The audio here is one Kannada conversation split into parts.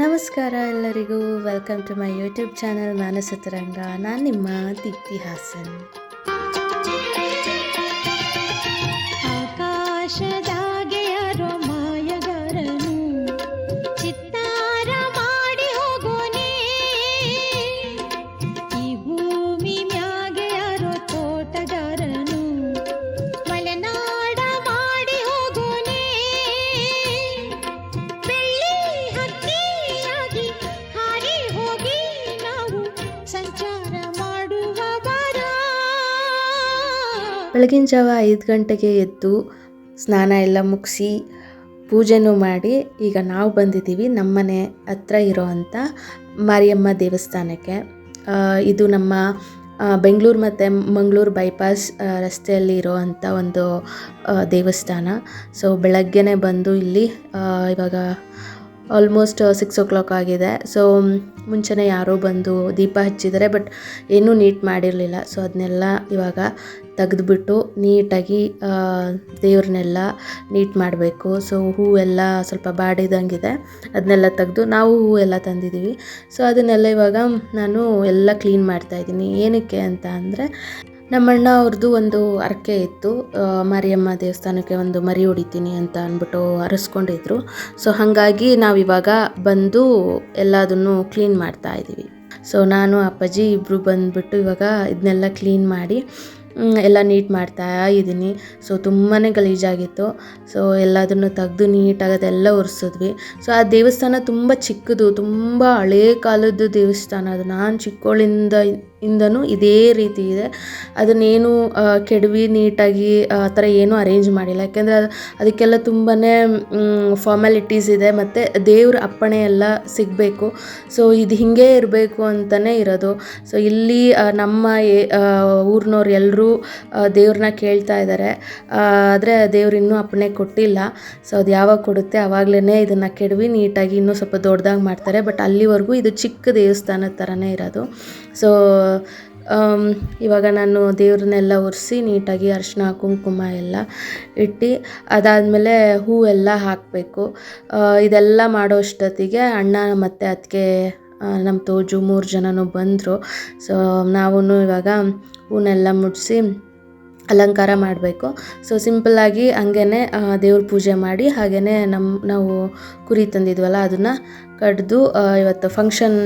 ನಮಸ್ಕಾರ ಎಲ್ಲರಿಗೂ. Welcome to my YouTube channel Manasa Taranga ನಾನು ನಿಮ್ಮ ದೀಪ್ತಿ ಹಾಸನ್. ಬೆಳಗಿನ ಜಾವ ಐದು ಗಂಟೆಗೆ ಎದ್ದು ಸ್ನಾನ ಎಲ್ಲ ಮುಗಿಸಿ ಪೂಜೆನೂ ಮಾಡಿ ಈಗ ನಾವು ಬಂದಿದ್ದೀವಿ ನಮ್ಮನೆ ಹತ್ರ ಇರೋವಂಥ ಮಾರಿಯಮ್ಮ ದೇವಸ್ಥಾನಕ್ಕೆ. ಇದು ನಮ್ಮ ಬೆಂಗಳೂರು ಮತ್ತು ಮಂಗಳೂರು ಬೈಪಾಸ್ ರಸ್ತೆಯಲ್ಲಿ ಇರೋವಂಥ ಒಂದು ದೇವಸ್ಥಾನ. ಸೊ ಬೆಳಗ್ಗೆನೇ ಬಂದು ಇಲ್ಲಿ ಇವಾಗ ಆಲ್ಮೋಸ್ಟ್ ಸಿಕ್ಸ್ ಓ ಕ್ಲಾಕ್ ಆಗಿದೆ. ಸೊ ಮುಂಚೆನೇ ಯಾರೋ ಬಂದು ದೀಪ ಹಚ್ಚಿದ್ದಾರೆ ಬಟ್ ಏನೂ ನೀಟ್ ಮಾಡಿರಲಿಲ್ಲ. ಸೊ ಅದನ್ನೆಲ್ಲ ಇವಾಗ ತೆಗೆದುಬಿಟ್ಟು ನೀಟಾಗಿ ದೇವ್ರನ್ನೆಲ್ಲ ನೀಟ್ ಮಾಡಬೇಕು. ಸೊ ಹೂವೆಲ್ಲ ಸ್ವಲ್ಪ ಬಾಡಿದಂಗಿದೆ. ಅದನ್ನೆಲ್ಲ ತೆಗೆದು ನಾವು ಹೂವೆಲ್ಲ ತಂದಿದ್ದೀವಿ. ಸೊ ಅದನ್ನೆಲ್ಲ ಇವಾಗ ನಾನು ಎಲ್ಲ ಕ್ಲೀನ್ ಮಾಡ್ತಾಯಿದ್ದೀನಿ ಏನಕ್ಕೆ ಅಂತ ಅಂದರೆ ನಮ್ಮಣ್ಣ ಅವ್ರದ್ದು ಒಂದು ಹರಕೆ ಇತ್ತು. ಮಾರಿಯಮ್ಮ ದೇವಸ್ಥಾನಕ್ಕೆ ಒಂದು ಮರಿ ಹೊಡಿತೀನಿ ಅಂತ ಅಂದ್ಬಿಟ್ಟು ಅರಸ್ಕೊಂಡಿದ್ರು. ಸೊ ಹಾಗಾಗಿ ನಾವಿವಾಗ ಬಂದು ಎಲ್ಲದನ್ನು ಕ್ಲೀನ್ ಮಾಡ್ತಾ ಇದ್ದೀವಿ. ಸೊ ನಾನು, ಅಪ್ಪಾಜಿ ಇಬ್ಬರು ಬಂದುಬಿಟ್ಟು ಇವಾಗ ಇದನ್ನೆಲ್ಲ ಕ್ಲೀನ್ ಮಾಡಿ ಎಲ್ಲ ನೀಟ್ ಮಾಡ್ತಾ ಇದ್ದೀನಿ. ಸೊ ತುಂಬಾ ಗಲೀಜಾಗಿತ್ತು. ಸೊ ಎಲ್ಲದನ್ನು ತೆಗೆದು ನೀಟಾಗಿ ಅದೆಲ್ಲ ಒರೆಸಿದ್ವಿ. ಸೊ ಆ ದೇವಸ್ಥಾನ ತುಂಬ ಚಿಕ್ಕದು, ತುಂಬ ಹಳೇ ಕಾಲದ್ದು ದೇವಸ್ಥಾನ ಅದು. ನಾನು ಚಿಕ್ಕವಳಿಂದ ಇಂದನೂ ಇದೇ ರೀತಿ ಇದೆ. ಅದನ್ನೇನು ಕೆಡವಿ ನೀಟಾಗಿ, ಆ ಥರ ಏನೂ ಅರೇಂಜ್ ಮಾಡಿಲ್ಲ. ಯಾಕೆಂದರೆ ಅದು, ಅದಕ್ಕೆಲ್ಲ ತುಂಬಾ ಫಾರ್ಮ್ಯಾಲಿಟೀಸ್ ಇದೆ ಮತ್ತು ದೇವ್ರ ಅಪ್ಪಣೆ ಎಲ್ಲ ಸಿಗಬೇಕು. ಸೊ ಇದು ಹಿಂಗೆ ಇರಬೇಕು ಅಂತಲೇ ಇರೋದು. ಸೊ ಇಲ್ಲಿ ನಮ್ಮ ಊರಿನವ್ರು ಎಲ್ಲರೂ ದೇವ್ರನ್ನ ಕೇಳ್ತಾ ಇದ್ದಾರೆ ಆದರೆ ದೇವ್ರು ಇನ್ನೂ ಅಪ್ಪಣೆ ಕೊಟ್ಟಿಲ್ಲ. ಸೊ ಅದು ಯಾವಾಗ ಕೊಡುತ್ತೆ? ಆವಾಗಲೇ ಇದನ್ನು ಕೆಡವಿ ನೀಟಾಗಿ ಇನ್ನೂ ಸ್ವಲ್ಪ ದೊಡ್ಡದಾಗಿ ಮಾಡ್ತಾರೆ. ಬಟ್ ಅಲ್ಲಿವರೆಗೂ ಇದು ಚಿಕ್ಕ ದೇವಸ್ಥಾನದ ಥರನೇ ಇರೋದು. ಸೊ ಆಮ್, ಇವಾಗ ನಾನು ದೇವ್ರನ್ನೆಲ್ಲ ಒರೆಸಿ ನೀಟಾಗಿ ಅರಿಶಿನ ಕುಂಕುಮ ಎಲ್ಲ ಇಟ್ಟು ಅದಾದಮೇಲೆ ಹೂವೆಲ್ಲ ಹಾಕಬೇಕು. ಇದೆಲ್ಲ ಮಾಡೋ ಅಷ್ಟೊತ್ತಿಗೆ ಅಣ್ಣ ಮತ್ತು ಅದಕ್ಕೆ ನಮ್ಮ ತೋಜು ಮೂರು ಜನನೂ ಬಂದರು. ಸೊ ನಾವೂ ಇವಾಗ ಹೂನೆಲ್ಲ ಮುಡಿಸಿ ಅಲಂಕಾರ ಮಾಡಬೇಕು. ಸೊ ಸಿಂಪಲ್ಲಾಗಿ ಹಂಗೇ ದೇವ್ರ ಪೂಜೆ ಮಾಡಿ ಹಾಗೆಯೇ ನಮ್ಮ ನಾವು ಕುರಿ ತಂದಿದ್ವಲ್ಲ ಅದನ್ನು ಕಡ್ದು ಇವತ್ತು ಫಂಕ್ಷನ್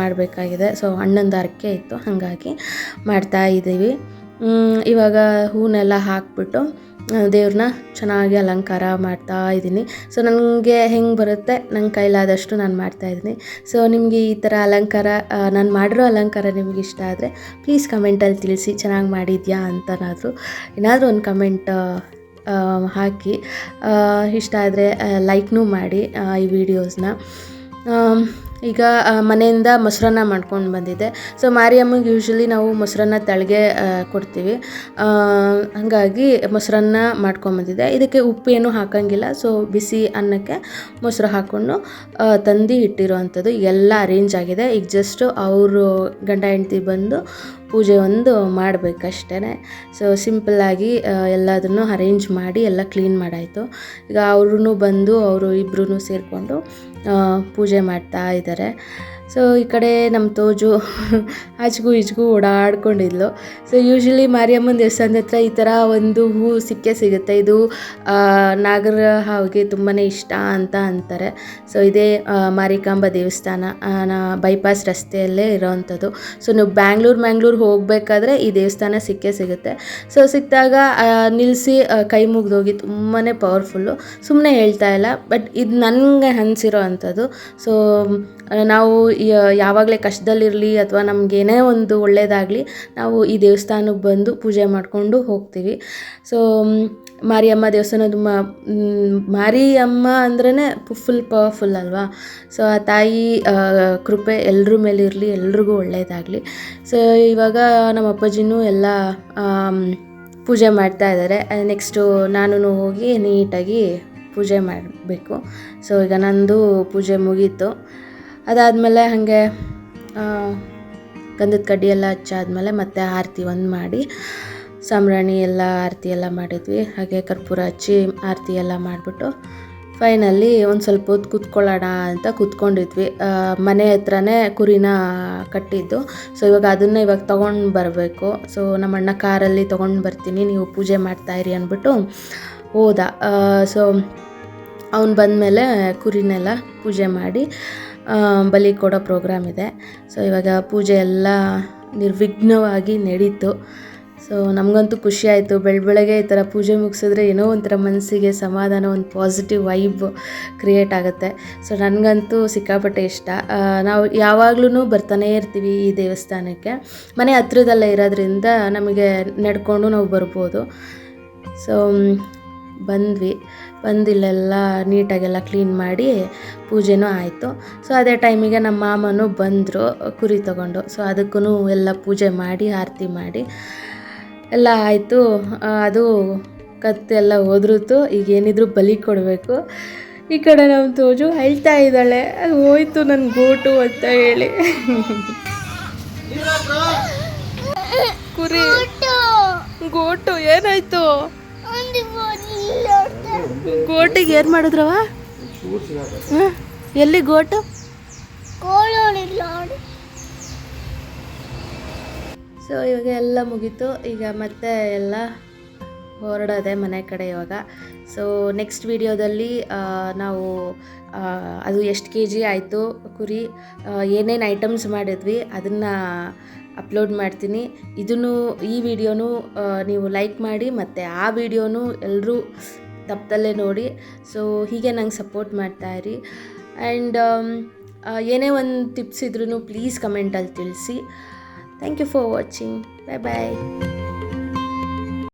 ಮಾಡಬೇಕಾಗಿದೆ. ಸೊ ಅಣ್ಣಂದು ಹರಕೆ ಇತ್ತು. ಹಾಗಾಗಿ ಮಾಡ್ತಾ ಇದ್ದೀವಿ ಇವಾಗ ಹೂನೆಲ್ಲ ಹಾಕ್ಬಿಟ್ಟು ದೇವ್ರನ್ನ ಚೆನ್ನಾಗಿ ಅಲಂಕಾರ ಮಾಡ್ತಾ ಇದ್ದೀನಿ. ಸೊ ನನಗೆ ಹೆಂಗೆ ಬರುತ್ತೆ? ನನ್ನ ಕೈಲಾದಷ್ಟು ನಾನು ಮಾಡ್ತಾ ಇದ್ದೀನಿ. ಸೊ ನಿಮಗೆ ಈ ಥರ ಅಲಂಕಾರ ನಾನು ಮಾಡಿರೋ ಅಲಂಕಾರ ನಿಮ್ಗೆ ಇಷ್ಟ ಆದರೆ ಪ್ಲೀಸ್ ಕಮೆಂಟಲ್ಲಿ ತಿಳಿಸಿ ಚೆನ್ನಾಗಿ ಮಾಡಿದ್ಯಾ ಅಂತನಾದರೂ. ಏನಾದರೂ ಒಂದು ಕಮೆಂಟ್ ಹಾಕಿ. ಇಷ್ಟ ಆದರೆ ಲೈಕ್ನೂ ಮಾಡಿ ಈ ವಿಡಿಯೋಸ್ನ ಈಗ ಮನೆಯಿಂದ ಮೊಸರನ್ನ ಮಾಡ್ಕೊಂಡು ಬಂದಿದ್ದೆ. ಸೊ ಮಾರಿಯಮ್ಮಗೆ ಯೂಶ್ವಲಿ ನಾವು ಮೊಸರನ್ನ ತಳಗೆ ಕೊಡ್ತೀವಿ. ಹಾಗಾಗಿ ಮೊಸರನ್ನ ಮಾಡ್ಕೊಂಬಂದಿದ್ದೆ ಇದಕ್ಕೆ ಉಪ್ಪು ಏನು ಹಾಕಂಗಿಲ್ಲ. ಸೊ ಬಿಸಿ ಅನ್ನಕ್ಕೆ ಮೊಸರು ಹಾಕ್ಕೊಂಡು ತಂದು ತಂದು ಇಟ್ಟಿರೋವಂಥದ್ದು ಎಲ್ಲ ಅರೇಂಜ್ ಆಗಿದೆ. ಈಗ ಜಸ್ಟು ಅವರು ಗಂಡ ಹೆಂಡ್ತಿ ಬಂದು ಪೂಜೆ ಒಂದು ಮಾಡಬೇಕಷ್ಟೇ ಸೊ ಸಿಂಪಲ್ಲಾಗಿ ಎಲ್ಲದನ್ನು ಅರೇಂಜ್ ಮಾಡಿ ಎಲ್ಲ ಕ್ಲೀನ್ ಮಾಡಾಯಿತು. ಈಗ ಅವ್ರೂ ಬಂದು, ಅವರು ಇಬ್ಬರೂ ಸೇರಿಕೊಂಡು ಪೂಜೆ ಮಾಡ್ತಾ ಇದ್ದಾರೆ. ಮಾಡಿದ್ದಾರೆ ಸೊ ಈ ಕಡೆ ನಮ್ಮ ತೋಜು ಆಚೆಗೂ ಈಚೆಗೂ ಓಡಾಡ್ಕೊಂಡಿದ್ಲು. ಸೊ ಯೂಶ್ವಲಿ ಮಾರಿಯಮ್ಮನ ದೇವಸ್ಥಾನದ ಹತ್ರ ಈ ಥರ ಒಂದು ಹೂ ಸಿಕ್ಕೇ ಸಿಗುತ್ತೆ. ಇದು ನಾಗರ ಹಾವಿಗೆ ತುಂಬಾ ಇಷ್ಟ ಅಂತ ಅಂತಾರೆ. ಸೊ ಇದೇ ಮಾರಿಕಾಂಬ ದೇವಸ್ಥಾನ ಬೈಪಾಸ್ ರಸ್ತೆಯಲ್ಲೇ ಇರೋವಂಥದ್ದು. ಸೊ ನೀವು ಬ್ಯಾಂಗ್ಳೂರು ಮ್ಯಾಂಗ್ಳೂರು ಹೋಗಬೇಕಾದ್ರೆ ಈ ದೇವಸ್ಥಾನ ಸಿಕ್ಕೇ ಸಿಗುತ್ತೆ. ಸೊ ಸಿಕ್ಕಿದಾಗ ನಿಲ್ಲಿಸಿ ಕೈ ಮುಗಿದೋಗಿ ತುಂಬಾ ಪವರ್ಫುಲ್ಲು ಸುಮ್ಮನೆ ಹೇಳ್ತಾ ಇಲ್ಲ ಬಟ್ ಇದು ನನಗೆ ಅನಿಸಿರೋ ಅಂಥದ್ದು ಸೊ ನಾವು ಯಾವಾಗಲೇ ಕಷ್ಟದಲ್ಲಿರಲಿ ಅಥವಾ ನಮಗೇನೇ ಒಂದು ಒಳ್ಳೆಯದಾಗಲಿ ನಾವು ಈ ದೇವಸ್ಥಾನಕ್ಕೆ ಬಂದು ಪೂಜೆ ಮಾಡಿಕೊಂಡು ಹೋಗ್ತೀವಿ. ಸೊ ಮಾರಿಯಮ್ಮ ದೇವಸ್ಥಾನ ತುಂಬ ಮಾರಿಯಮ್ಮ ಅಂದ್ರೇ ಫುಲ್ ಪವರ್ಫುಲ್ ಅಲ್ವಾ? ಸೊ ಆ ತಾಯಿ ಕೃಪೆ ಎಲ್ಲರ ಮೇಲೆ ಇರಲಿ, ಎಲ್ರಿಗೂ ಒಳ್ಳೆಯದಾಗಲಿ ಸೊ ಇವಾಗ ನಮ್ಮ ಅಪ್ಪಾಜಿನೂ ಎಲ್ಲ ಪೂಜೆ ಮಾಡ್ತಾ ಇದ್ದಾರೆ ನೆಕ್ಸ್ಟು ನಾನು ಹೋಗಿ ನೀಟಾಗಿ ಪೂಜೆ ಮಾಡಬೇಕು. ಸೊ ಈಗ ನಂದು ಪೂಜೆ ಮುಗೀತು. ಅದಾದಮೇಲೆ ಹಾಗೆ ಗಂಧದ ಕಡ್ಡಿ ಎಲ್ಲ ಹಚ್ಚಾದ್ಮೇಲೆ ಮತ್ತೆ ಆರತಿ ಒಂದು ಮಾಡಿ, ಸಾಂಬ್ರಾಣಿ ಎಲ್ಲ ಆರತಿ ಎಲ್ಲ ಮಾಡಿದ್ವಿ. ಹಾಗೆ ಕರ್ಪೂರ ಹಚ್ಚಿ ಆರತಿ ಎಲ್ಲ ಮಾಡಿಬಿಟ್ಟು ಫೈನಲ್ಲಿ ಒಂದು ಸ್ವಲ್ಪ ಹೊತ್ತು ಕೂತ್ಕೊಳ್ಳೋಣ ಅಂತ ಕೂತ್ಕೊಂಡಿದ್ವಿ. ಮನೆ ಹತ್ರನೇ ಕುರಿನ ಕಟ್ಟಿದ್ದು. ಸೊ ಇವಾಗ ಅದನ್ನು ಇವಾಗ ತೊಗೊಂಡು ಬರಬೇಕು. ಸೊ ನಮ್ಮ ಅಣ್ಣ ಕಾರಲ್ಲಿ ತೊಗೊಂಡು ಬರ್ತೀನಿ, ನೀವು ಪೂಜೆ ಮಾಡ್ತಾಯಿರಿ ಅಂದ್ಬಿಟ್ಟು ಹೋದ. ಸೊ ಅವನು ಬಂದಮೇಲೆ ಕುರಿನೆಲ್ಲ ಪೂಜೆ ಮಾಡಿ ಬಲಿ ಕೊಡೋ ಪ್ರೋಗ್ರಾಮ್ ಇದೆ. ಸೊ ಇವಾಗ ಪೂಜೆ ಎಲ್ಲ ನಿರ್ವಿಘ್ನವಾಗಿ ನಡೀತು. ಸೊ ನಮಗಂತೂ ಖುಷಿ ಆಯಿತು. ಬೆಳ, ಬೆಳಗ್ಗೆ ಈ ಥರ ಪೂಜೆ ಮುಗಿಸಿದ್ರೆ ಏನೋ ಒಂಥರ ಮನಸ್ಸಿಗೆ ಸಮಾಧಾನ, ಒಂದು ಪಾಸಿಟಿವ್ ವೈಬ್ ಕ್ರಿಯೇಟ್ ಆಗುತ್ತೆ. ಸೊ ನನಗಂತೂ ಸಿಕ್ಕಾಪಟ್ಟೆ ಇಷ್ಟ. ನಾವು ಯಾವಾಗ್ಲೂ ಬರ್ತಾನೇ ಇರ್ತೀವಿ ಈ ದೇವಸ್ಥಾನಕ್ಕೆ. ಮನೆ ಹತ್ರದಲ್ಲೇ ಇರೋದ್ರಿಂದ ನಮಗೆ ನಡ್ಕೊಂಡು ನಾವು ಬರ್ಬೋದು. ಸೊ ಬಂದ್ವಿ. ಬಂದಿಲ್ಲೆಲ್ಲ ನೀಟಾಗೆಲ್ಲ ಕ್ಲೀನ್ ಮಾಡಿ ಪೂಜೆನೂ ಆಯಿತು. ಸೊ ಅದೇ ಟೈಮಿಗೆ ನಮ್ಮ ಮಾಮನೂ ಬಂದರು ಕುರಿ ತಗೊಂಡು. ಸೊ ಅದಕ್ಕೂ ಎಲ್ಲ ಪೂಜೆ ಮಾಡಿ ಆರತಿ ಮಾಡಿ. ಎಲ್ಲ ಆಯಿತು. ಅದು ಕತ್ತೆಲ್ಲ ಹೋದ್ರುತು ಈಗ ಏನಿದ್ರು ಬಲಿ ಕೊಡಬೇಕು. ಈ ಕಡೆ ನಮ್ಮ ತೋಜು ಅಳ್ತಾ ಇದ್ದಾಳೆ. ಹೋಯ್ತು ನನ್ನ ಗೋಟು ಅಂತ ಹೇಳಿ. ಕುರಿ. ಗೋಟು ಏನಾಯ್ತು? ಗೋಟಿಗೆ ಏನು ಮಾಡಿದ್ರವ? ಎಲ್ಲಿ ಗೋಟು? ಸೊ ಇವಾಗ ಎಲ್ಲ ಮುಗೀತು. ಈಗ ಮತ್ತೆ ಎಲ್ಲ ಹೊರಡೋದೆ ಮನೆ ಕಡೆ ಇವಾಗ. ಸೊ ನೆಕ್ಸ್ಟ್ ವಿಡಿಯೋದಲ್ಲಿ ನಾವು ಅದು ಎಷ್ಟು ಕೆ ಜಿ ಆಯಿತು ಕುರಿ ಏನೇನು ಐಟಮ್ಸ್ ಮಾಡಿದ್ವಿ ಅದನ್ನು ಅಪ್ಲೋಡ್ ಮಾಡ್ತೀನಿ. ಇದನ್ನು, ಈ ವಿಡಿಯೋನು ನೀವು ಲೈಕ್ ಮಾಡಿ ಮತ್ತು ಆ ವಿಡಿಯೋನು ಎಲ್ಲರೂ ತಪ್ಪದಲ್ಲೇ ನೋಡಿ. ಸೊ ಹೀಗೆ ನಂಗೆ ಸಪೋರ್ಟ್ ಮಾಡ್ತಾಯಿರಿ ಆ್ಯಂಡ್ ಏನೇ ಒಂದು ಟಿಪ್ಸ್ ಇದ್ರೂ ಪ್ಲೀಸ್ ಕಮೆಂಟಲ್ಲಿ ತಿಳಿಸಿ. Thank you for watching bye bye